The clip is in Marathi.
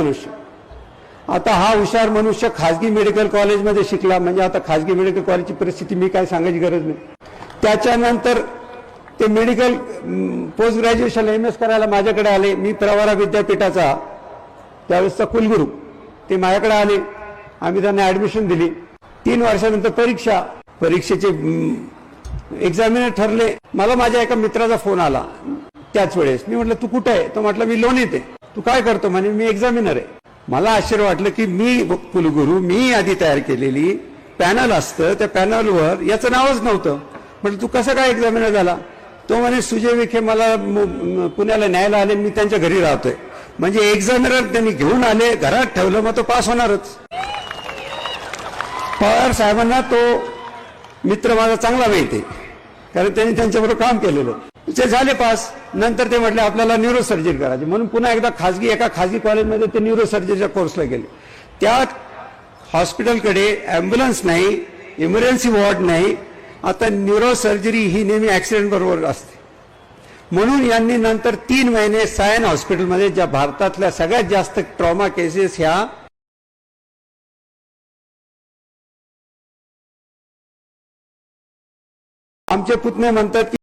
मनुष्य. आता हा हुशार मनुष्य खाजगी मेडिकल कॉलेजमध्ये शिकला म्हणजे आता खाजगी मेडिकल कॉलेजची परिस्थिती मी काय सांगायची गरज नाही. त्याच्यानंतर ते medical post graduation M S करायला माझ्याकडे आले. मी प्रवारा विद्यापीठाचा त्यावेळेसचा कुलगुरू ते माझ्याकडे आले. आम्ही त्यांना ऍडमिशन दिली. तीन वर्षानंतर परीक्षा परीक्षेचे एक्झामिनर ठरले. मला माझ्या एका मित्राचा फोन आला त्याच वेळेस. मी म्हटलं तू कुठं आहे? तो म्हटलं मी लोणीत आहे. तू काय करतो म्हणे? मी एक्झामिनर आहे. मला आश्चर्य वाटलं की मी कुलगुरू मी आधी तयार केलेली. पॅनल असतं त्या पॅनलवर याचं नावच नव्हतं. म्हटलं तू कसं काय एक्झामिनर झाला? तो म्हणे सुजय विखे मला पुण्याला न्यायला आले मी त्यांच्या घरी राहतोय. म्हणजे एक्झामिनर त्यांनी घेऊन आले घरात ठेवलं मग तो पास होणारच. पवार साहेबांना तो मित्र माझा चांगला माहिती आहे. कारण त्यांनी त्यांच्याबरोबर काम केलेलं. ते झाले पास नंतर ते म्हटले आपल्याला न्यूरो सर्जरी करायची. म्हणून पुन्हा एकदा खाजगी एका खाजगी कॉलेजमध्ये ते न्यूरो सर्जरीच्या कोर्सला गेले. त्या हॉस्पिटलकडे ॲम्ब्युलन्स नाही इमर्जन्सी वॉर्ड नाही आता न्यूरो सर्जरी ही नेहमी ऍक्सिडेंट बरोबर असते. म्हणून यांनी नंतर तीन महिने सायन हॉस्पिटलमध्ये ज्या भारतातल्या सगळ्यात जास्त ट्रॉमा केसेस ह्या आमचे पुतणे म्हणतात की